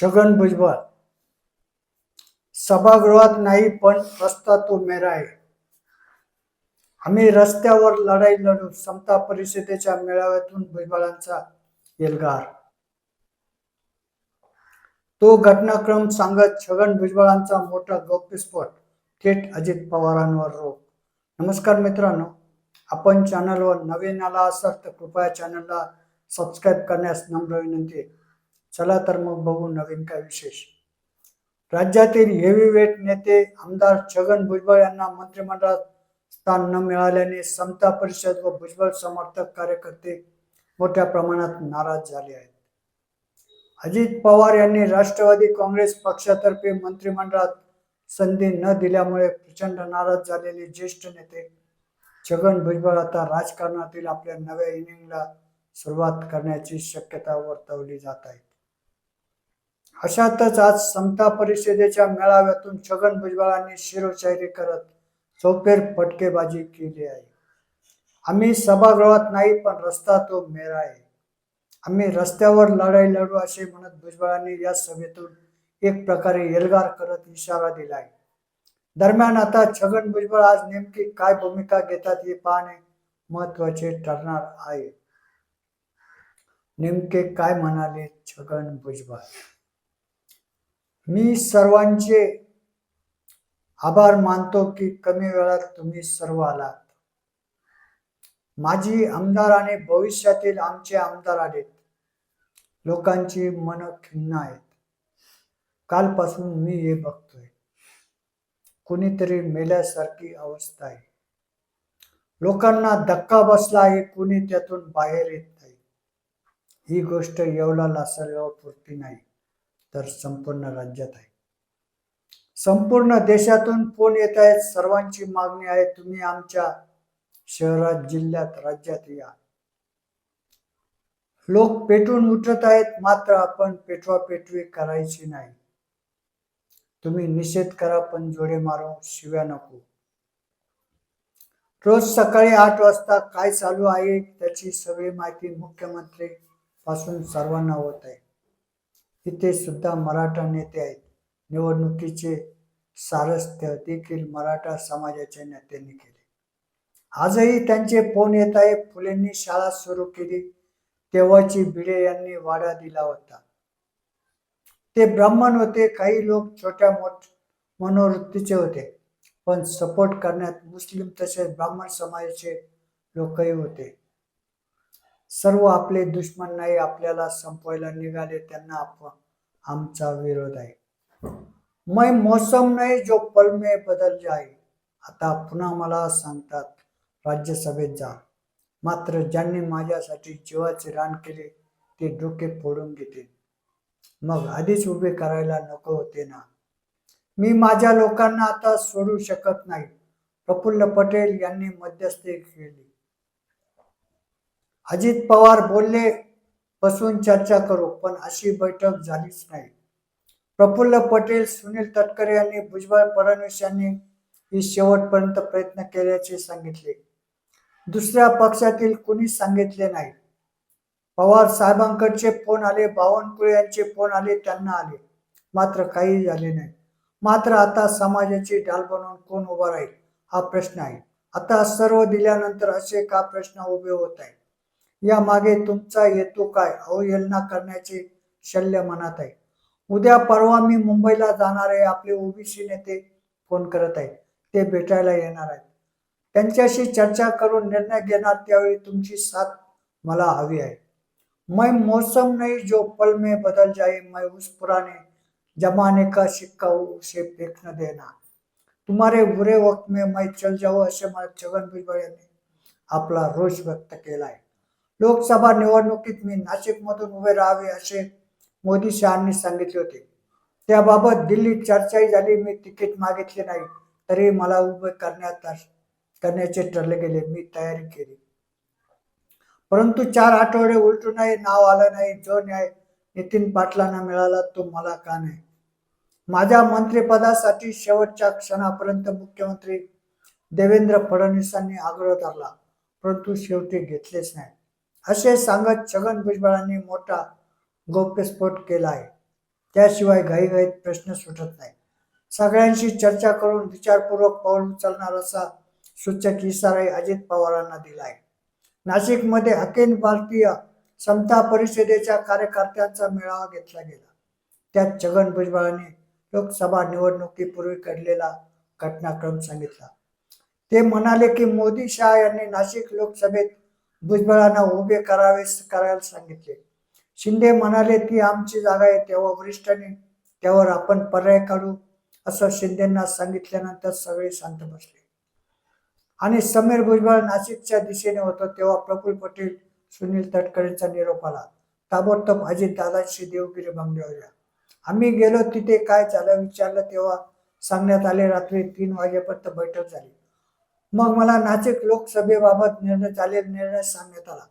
छगन भुजबळ. सभागृहात नाही पण रस्ता तो मेरा आहे. आम्ही रस्त्यावर लढाई लढू समता परिषदेच्या मेळाव्यातून भुजबळांचा एल्गार. तो घटनाक्रम सांगत छगन भुजबळांचा मोठा गौप्यस्फोट थेट अजित पवारांवर रोख. नमस्कार मित्रांनो आपण चॅनलवर नवीन आला असाल तर कृपया चॅनलला सबस्क्राईब करण्यास नम्र विनंती आहे. चला तर मग बघू नवीन काय विशेष. राज्यातील हेवीवेट नेते आमदार छगन भुजबळ यांना मंत्रिमंडळात स्थान न मिळाल्याने समता परिषद व भुजबळ समर्थक कार्यकर्ते मोठ्या प्रमाणात नाराज झाले आहेत. अजित पवार यांनी राष्ट्रवादी काँग्रेस पक्षातर्फे मंत्रिमंडळात संधी न दिल्यामुळे प्रचंड नाराज झालेले ज्येष्ठ नेते छगन भुजबळ आता राजकारणातील आपल्या नव्या इनिंगला सुरुवात करण्याची शक्यता वर्तवली जात आहे. अशातच आज समता परिषदेच्या मेळाव्यातून छगन भुजबळांनी शिरोशायरी करत चौफेर फटकेबाजी केली आहे. आम्ही सभागृहात नाही पण रस्ता तो मेरा आहे. आम्ही रस्त्यावर लढाई लढू असे म्हणत भुजबळांनी या सभेतून एक प्रकारे एल्गार करत इशारा दिलाय. दरम्यान आता छगन भुजबळ आज नेमकी काय भूमिका घेतात हे पाहणे महत्त्वाचे ठरणार आहे. नेमके काय म्हणाले छगन भुजबळ? मी सर्वांचे आभार मानतो की कमी वेळात तुम्ही सर्व आलात. माजी आमदार आणि भविष्यातील आमचे आमदार आलेत लोकांची मन खिन्न आहेत. कालपासून मी हे बघतोय. कुणीतरी मेल्यासारखी अवस्था आहे. लोकांना धक्का बसला आहे कुणी त्यातून बाहेर येत नाही. ही गोष्ट येवला लासलगाव पुरती नाही. तर संपूर्ण राज्यात आहे. संपूर्ण देशातून फोन येत आहेत. सर्वांची मागणी आहे तुम्ही आमच्या शहरात जिल्ह्यात राज्यात या. लोक पेटून उठत आहेत मात्र आपण पेटवा पेटवी करायची नाही. तुम्ही निषेध करा पण जोडे मारो शिव्या नको. रोज सकाळी आठ वाजता काय चालू आहे त्याची सगळी माहिती मुख्यमंत्री पासून सर्वांना होत आहे. इथे सुद्धा मराठा नेते आहेत. निवडणुकीचे सारस्थ्य देखील मराठा समाजाच्या नेत्यांनी केले. आजही त्यांचे फोन येत आहे फुलेंनी शाळा सुरू केली तेव्हाची भिडे यांनी वाडा दिला होता. ते ब्राह्मण होते काही लोक छोट्या मोठ मनोवृत्तीचे होते पण सपोर्ट करण्यात मुस्लिम तसेच ब्राह्मण समाजाचे लोकही होते. सर्व आपले दुश्मन नाही आपल्याला संपवायला निघाले त्यांना आप आमचा विरोध आहे. मै मौसम नाही जो पल में बदल जाय आता पुन्हा मला सांगतात राज्यसभेत जा. मात्र ज्यांनी माझ्यासाठी जीवाचे रान केले ते डोके फोडून घेतील. मग आधीच उभे करायला नको होते ना. मी माझ्या लोकांना आता सोडू शकत नाही. प्रफुल्ल पटेल यांनी मध्यस्थी केली. अजित पवार बोलले बसून चर्चा करू पण अशी बैठक झालीच नाही. प्रफुल्ल पटेल सुनील तटकरे यांनी भुजबळ फडणवीस यांनी ही शेवटपर्यंत प्रयत्न केल्याचे सांगितले. दुसऱ्या पक्षातील कुणीच सांगितले नाही. पवार साहेबांकडचे फोन आले बावनकुळे यांचे फोन आले त्यांना आले. मात्र काही झाले नाही. मात्र आता समाजाची ढाल बनवून कोण उभा राहील हा प्रश्न आहे. आता सर्व दिल्यानंतर असे का प्रश्न उभे होत आहेत? या मागे तुमचा येतो काय? अवहेलना करण्याचे शल्य मनात आहे. उद्या परवा मी मुंबईला जाणार आहे आपले ओबीसी नेते फोन करत आहेत. ते भेटायला येणार आहेत. त्यांच्याशी चर्चा करून निर्णय घेणार त्यावेळी तुमची साथ मला हवी आहे. मैं मौसम नहीं जो पल में बदल जाए मैं उस पुराने जमाने का सिक्का उसे फेंक न देना। तुम्हारे बुरे वक्त में मैं चल जाऊ असे मला छगन भुजबळ यांनी आपला रोष व्यक्त केला आहे लोकसभा निवडणुकीत मी नाशिकमधून उभे राहावे असे मोदी शहांनी सांगितले होते. त्याबाबत दिल्लीत चर्चाही झाली मी तिकीट मागितले नाही. तरी मला उभे करण्यात करण्याचे ठरले गेले मी तयारी केली. परंतु चार आठवडे उलटूनही नाव आलं नाही जो न्याय नितीन पाटलांना मिळाला तो मला का नाही? माझ्या मंत्रिपदासाठी शेवटच्या क्षणापर्यंत मुख्यमंत्री देवेंद्र फडणवीसांनी आग्रह धरला परंतु शेवटी घेतलेच नाही. असे सांगत छगन भुजबळांनी मोठा गौप्यस्फोट केला आहे त्याशिवाय घाईघाईत प्रश्न सुटत नाही. सगळ्यांशी चर्चा करून विचारपूर्वक पाऊल उचलणार असा सूचक इशाराही अजित पवारांना दिला आहे नाशिकमध्ये अखिल भारतीय समता परिषदेच्या कार्यकर्त्यांचा मेळावा घेतला गेला. त्यात छगन भुजबळांनी लोकसभा निवडणुकीपूर्वी घडलेला घटनाक्रम सांगितला. ते म्हणाले की मोदी शहा यांनी नाशिक लोकसभेत भुजबळांना उभे करावे करायला सांगितले. शिंदे म्हणाले ती आमची जागा आहे तेव्हा वरिष्ठांनी त्यावर आपण पर्याय काढू असं शिंदेना सांगितल्यानंतर सगळे शांत बसले. आणि समीर भुजबळ नाशिकच्या दिशेने होतो तेव्हा प्रफुल्ल पटेल सुनील तटकरेंचा निरोप आला. ताबडतोब अजित दादांशी देवगिरी बंगल्यावर आम्ही गेलो तिथे काय झालं विचारलं तेव्हा सांगण्यात आले. रात्री तीन वाजेपर्यंत बैठक झाली. मग मला नाशिक लोकसभेबाबत निर्णय चालेल निर्णय सांगण्यात आला.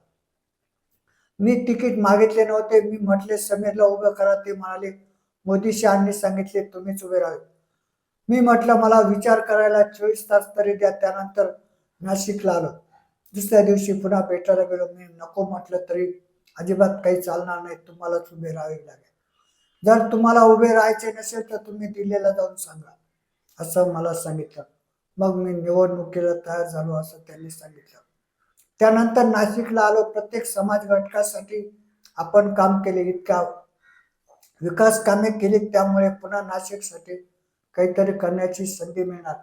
मी तिकीट मागितले नव्हते. मी म्हटले समीरला उभं करा. ते म्हणाले मोदी शहांनी सांगितले तुम्हीच उभे राहावे. मी म्हटलं मला विचार करायला चोवीस तास तरी द्या. त्यानंतर नाशिकला आलो. दुसऱ्या दिवशी पुन्हा भेटायला गेलो. मी नको म्हटलं तरी अजिबात काही चालणार नाही. तुम्हालाच उभे राहावे लागेल. जर तुम्हाला उभे राहायचे नसेल तर तुम्ही दिल्लीला जाऊन सांगा असं मला सांगितलं. मग मी निवडणुकीला तयार झालो असं त्यांनी सांगितलं. त्यानंतर नाशिकला आलो. प्रत्येक समाज घटकासाठी आपण काम केले इतका विकास कामे केली त्यामुळे पुन्हा नाशिकसाठी काहीतरी करण्याची संधी मिळणार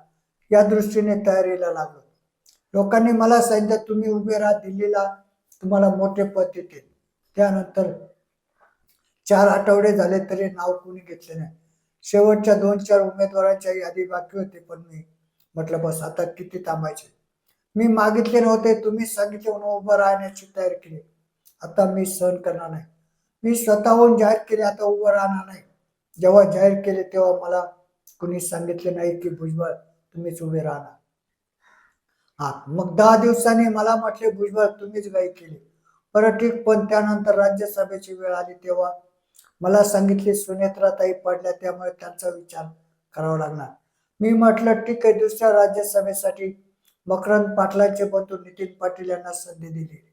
या दृष्टीने तयारीला लागलो. लोकांनी मला सांगितलं तुम्ही उभे राहा दिल्लीला तुम्हाला मोठे पद येतील. त्यानंतर चार आठवडे झाले तरी नाव कोणी घेतले नाही. शेवटच्या दोन चार उमेदवारांच्या यादी बाकी होती पण मी म्हटलं बस आता किती थांबायचे? मी मागितले नव्हते तुम्ही सांगितले म्हणून उभं राहण्याची तयारी केली. आता मी सहन करणार नाही. मी स्वतःहून जाहीर केले आता उभं राहणार नाही. जेव्हा जाहीर केले तेव्हा मला कुणी सांगितले नाही की भुजबळ तुम्हीच उभे राहणार. हा मग दहा दिवसांनी मला म्हटले भुजबळ तुम्हीच गाई केली. बरं ठीक पण त्यानंतर राज्यसभेची वेळ आली तेव्हा मला सांगितले सुनेत्राताई पडल्या त्यामुळे त्यांचा विचार करावा लागणार. मी म्हटलं ठीक आहे दुसऱ्या राज्यसभेसाठी मकरंद पाटलांचे बंधू नितीन पाटील यांना संधी दिली.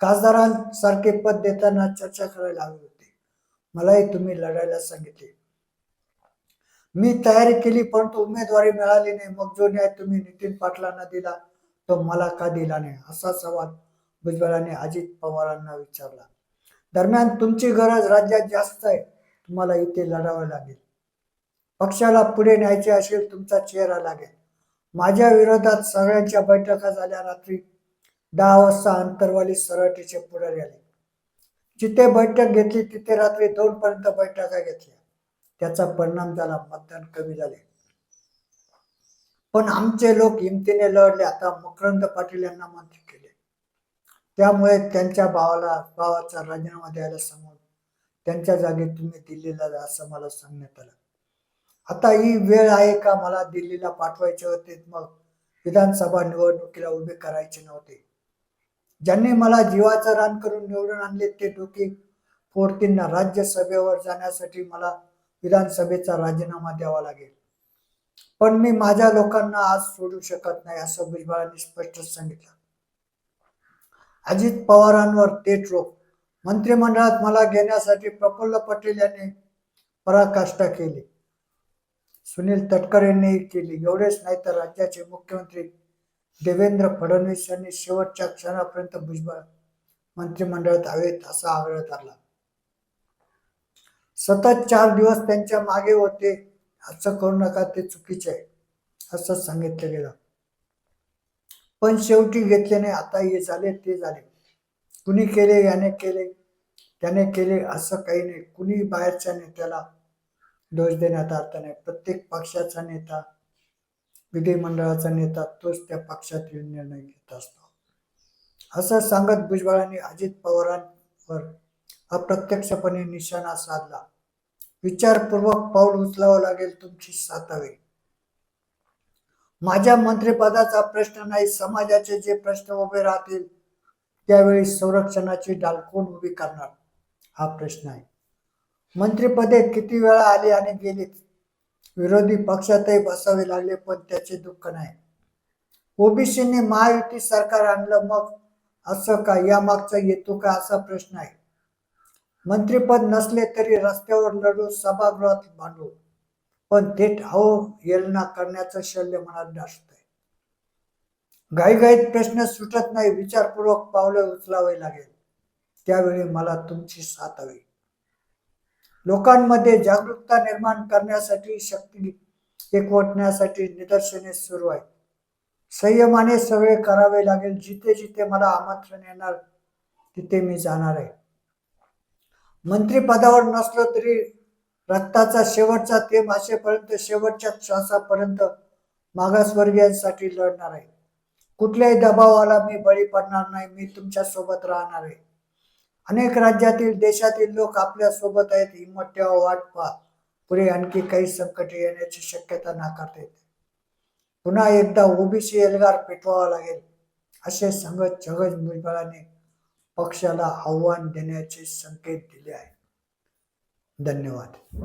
खासदारांसारखे पद देताना चर्चा करायला लागली होती. मलाही तुम्ही लढायला सांगितले. मी तयारी केली परंतु उमेदवारी मिळाली नाही. मग जो न्याय तुम्ही नितीन पाटलांना दिला तो मला का दिला नाही? असा सवाल भुजबळांनी अजित पवारांना विचारला. दरम्यान तुमची गरज राज्यात जास्त आहे. तुम्हाला इथे लढावं लागेल. पक्षाला पुढे न्यायचे असेल तुमचा चेहरा लागेल. माझ्या विरोधात सगळ्यांच्या बैठका झाल्या रात्री दहा वाजता अंतरवाली सरटीचे पुढारी आले. जिथे बैठक घेतली तिथे रात्री दोन पर्यंत बैठका घेतल्या. त्याचा परिणाम झाला मतदान कमी झाले. पण आमचे लोक हिमतीने लढले. आता मकरंद पाटील यांना मंत्री केले. त्यामुळे त्यांच्या भावाला भावाचा राजीनामा द्यायला सांगून त्यांच्या जागी तुम्ही दिल्लीला जा असं मला सांगण्यात आलं. आता ही वेळ आहे का मला दिल्लीला पाठवायचे होते? मग विधानसभा निवडणुकीला उभे करायचे नव्हते. ज्यांनी मला जीवाचं रान करून निवडून आणले ते डोके फोडतींना राज्यसभेवर जाण्यासाठी मला विधानसभेचा राजीनामा द्यावा लागेल. पण मी माझ्या लोकांना आज सोडू शकत नाही असं भुजबळांनी स्पष्ट सांगितलं. अजित पवारांवर थेट रोख मंत्रिमंडळात मला घेण्यासाठी प्रफुल्ल पटेल यांनी पराकाष्ठा केली. सुनील तटकर यांनी केली. एवढेच नाही तर राज्याचे मुख्यमंत्री देवेंद्र फडणवीस यांनी शेवटच्या क्षणापर्यंत भुजबळ मंत्रिमंडळात हवेत असा आग्रह धरला. सतत चार दिवस त्यांच्या मागे होते असं करू नका ते चुकीचे आहे असं सांगितलं गेलं. पण शेवटी घेतल्याने आता हे झाले ते झाले. कुणी केले याने केले त्याने केले असं काही नाही. कुणी बाहेरच्या नेत्याला दोष देण्यात अर्थ नाही. प्रत्येक पक्षाचा नेता विधिमंडळाचा नेता तोच त्या पक्षातील निर्णय घेत असतो. असं सांगत भुजबळांनी अजित पवारांवर अप्रत्यक्षपणे निशाणा साधला. विचारपूर्वक पाऊल उचलावं लागेल तुमची साथ माझ्या मंत्रिपदाचा प्रश्न नाही समाजाचे जे प्रश्न उभे राहतील त्यावेळी संरक्षणाची डालकोण उभी करणार हा प्रश्न आहे. मंत्रिपदे किती वेळा आली आणि गेली विरोधी पक्षातही बसावे लागले पण त्याचे दुःख नाही. ओबीसीने महायुती सरकार आणलं मग असं का? या मागचा येतो का असा प्रश्न आहे. मंत्रीपद नसले तरी रस्त्यावर लढू सभागृहात मांडू पण थेट हो येलना करण्याचं शल्य मनात आहे. घाईघाईत प्रश्न सुटत नाही विचारपूर्वक पावले उचलावे लागेल. त्यावेळी मला तुमची साथ हवी. लोकांमध्ये जागरूकता निर्माण करण्यासाठी शक्ती एकवटण्यासाठी निदर्शने सुरू आहेत. संयमाने सगळे करावे लागेल जिथे जिथे मला आमंत्रण येणार तिथे मी जाणार आहे. मंत्रीपदावर नसलो तरी रक्ताचा शेवटचा थेंब असेपर्यंत शेवटच्या श्वासापर्यंत मागासवर्गीयांसाठी लढणार आहे. कुठल्याही दबावाला मी बळी पडणार नाही मी तुमच्यासोबत राहणार आहे. अनेक राज्यातील देशातील लोक आपल्यासोबत आहेत. हिंमत ठेवा वाट पहा पुढे आणखी काही संकट येण्याची शक्यता नाकारता येते. पुन्हा एकदा ओबीसी एल्गार पेटवावा लागेल असे सांगत जगज भुजबळाने पक्षाला आव्हान देण्याचे संकेत दिले आहेत. धन्यवाद.